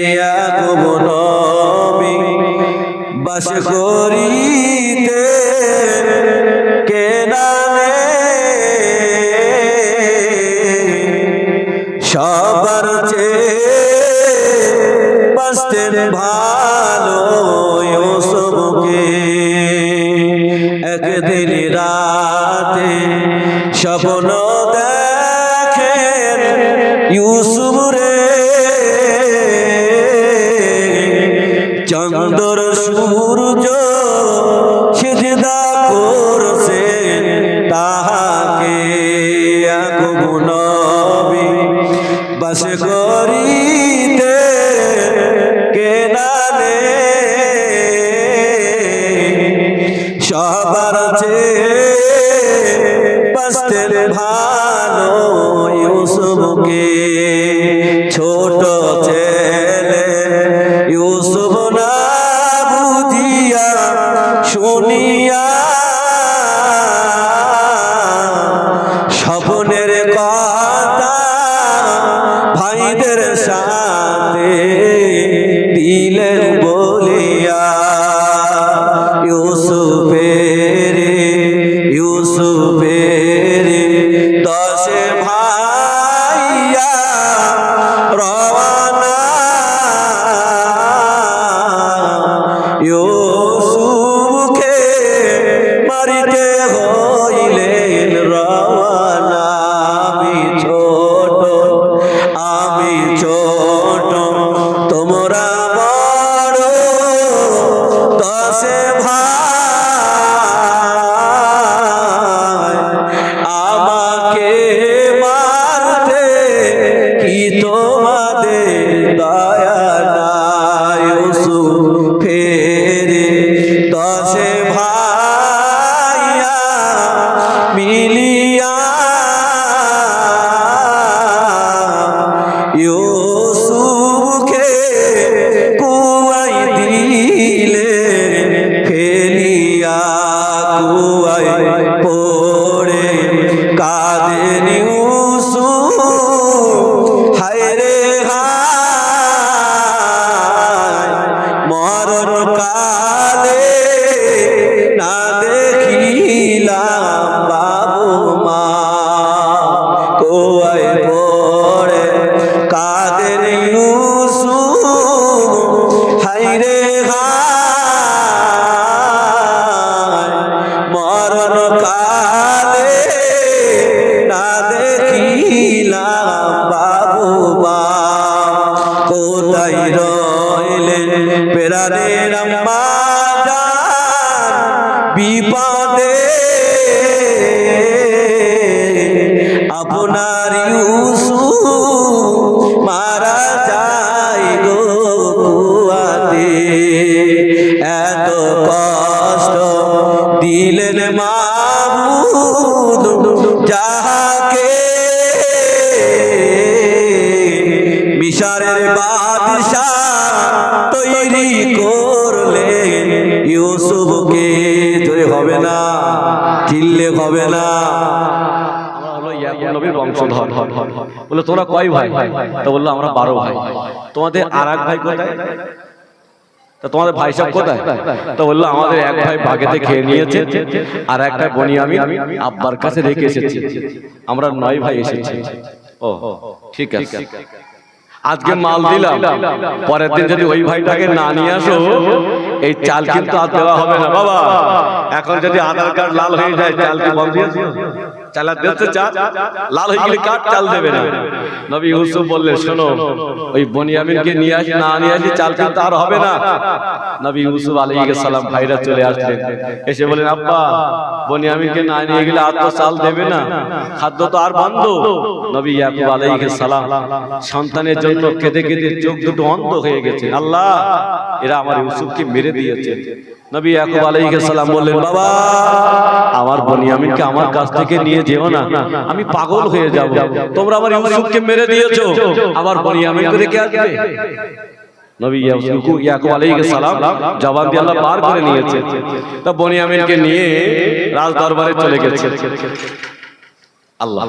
ইয়াকুব নবী বাস করিতে শুনিয়া স্বপ্নের কথা ভাইদের সাথে কোথায় রইলেন? পেরারের আম্মা বিপদে। আপনার ইউসু মারা জোরে হবে না, চিল্লে হবে না। আমরা নবীর বংশধর। বলে তোমরা কয় ভাই? বলল, আমরা ভাই। তোমাদের আর ভাই কোথায়? তা তোমাদের ভাই কোথায়? তো বলল, আমাদের এক ভাই বাগেতে খেয়ে নিয়েছে আর একটা বনিয়ামি আব্বার কাছে রেখে এসেছে। আমরা নয় ভাই এসেছি। ও, ঠিক আছে। আজকে মাল দিলাম। পরের দিন যদি ওই ভাইটাকে না নিয়ে আসো এই চাল কিন্তু আর দেওয়া হবে না বাবা। এখন যদি আধার কার্ড লাল হয়ে যায় চাল কি বন্ধ চাল দিতে চাল লাল হয়ে গেলে কার চাল দেবে না। নবী ইউসুফ বললেন শোনো ওই বনিয়ামিনকে নিয়ে আসি না নিয়ে আসি চাল কিন্তু আর হবে না। নবী ইউসুফ আলাইহিস সালাম ভাইরা চলে আসলেন। এসে বলেন আব্বা বনিয়ামিনকে না নিয়ে গেলে আর তো চাল দেবে না। খাদ্য তো আর বন্ধ। নবী ইয়াকুব আলাইহিস সালাম সন্তানের জন্য কেঁদে কেঁদে চোখ দুটো অন্ধ হয়ে গেছে। আল্লাহ এরা আমার ইউসুফকে মেরে দিয়েছে। নবী ইয়াকুব আলাইহিস সালাম বললেন বাবা আমার বনিয়ামিনকে আমার কাছ থেকে নিয়ে যেও না। আমি পাগল হয়ে যাব। তোমরা আমার ইউসুফকে মেরে দিয়েছ। আমার বনিয়ামিনকে রেখে আসবে নবী ইয়াকুব ইয়াকুব আলাইহিস সালাম জবান দিয়ে আল্লাহ পার করে নিয়েছে। তা বনিয়ামিনকে নিয়ে রাজ দরবারে চলে গেছে। আল্লাহ।